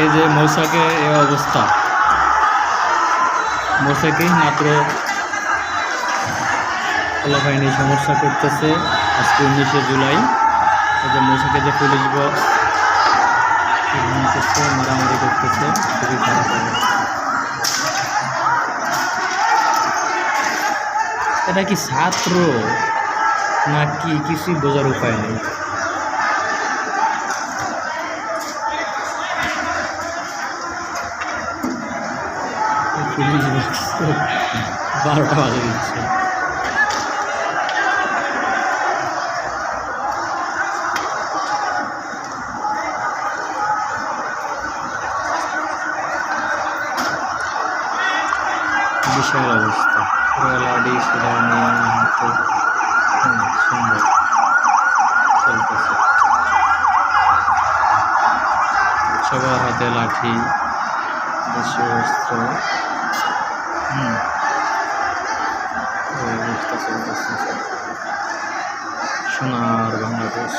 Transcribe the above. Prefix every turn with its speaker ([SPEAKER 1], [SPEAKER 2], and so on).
[SPEAKER 1] এই যে মৌসাকে এই অবস্থা। মৌসাকেই মাত্র ফলাফাইনি সমস্যা করতেছে আজকে উনিশে জুলাই। এই যে মৌসাকে যে পুলিশ বক্স মারামারি করতেছে, খুবই খারাপ এটা কি ছাত্র? নাকি কিছুই বোঝার উপায় নেই। বারোটা বাজে। দিচ্ছে বিশাল অবস্থা সবার হাতে লাঠি দেশীয় অস্ত্র হুম এই অবস্থা চলতেছে সোনার বাংলাদেশ।